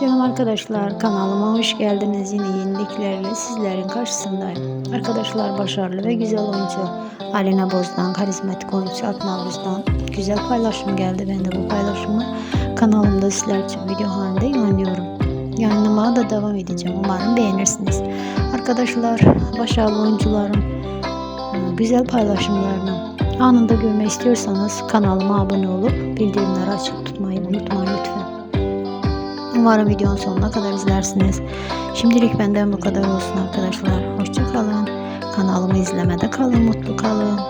Selam arkadaşlar kanalıma hoş geldiniz. Yine yeniliklerle sizlerin karşısındayım. Arkadaşlar başarılı ve güzel oyuncu Alina Boz'dan, karizmatik oyuncu Akmal Boz'dan güzel paylaşım geldi. Ben de bu paylaşımı kanalımda sizler için video halinde yayınlıyorum. Yayınlamaya da devam edeceğim. Umarım beğenirsiniz. Arkadaşlar başarılı oyuncuların e, güzel paylaşımlarını anında görmek istiyorsanız kanalıma abone olup bildirimleri açık tutmayı unutmayın lütfen. Umarım videonun sonuna kadar izlersiniz. Şimdilik benden bu kadar olsun arkadaşlar. Hoşça kalın. Kanalımı izlemede kalın, mutlu kalın.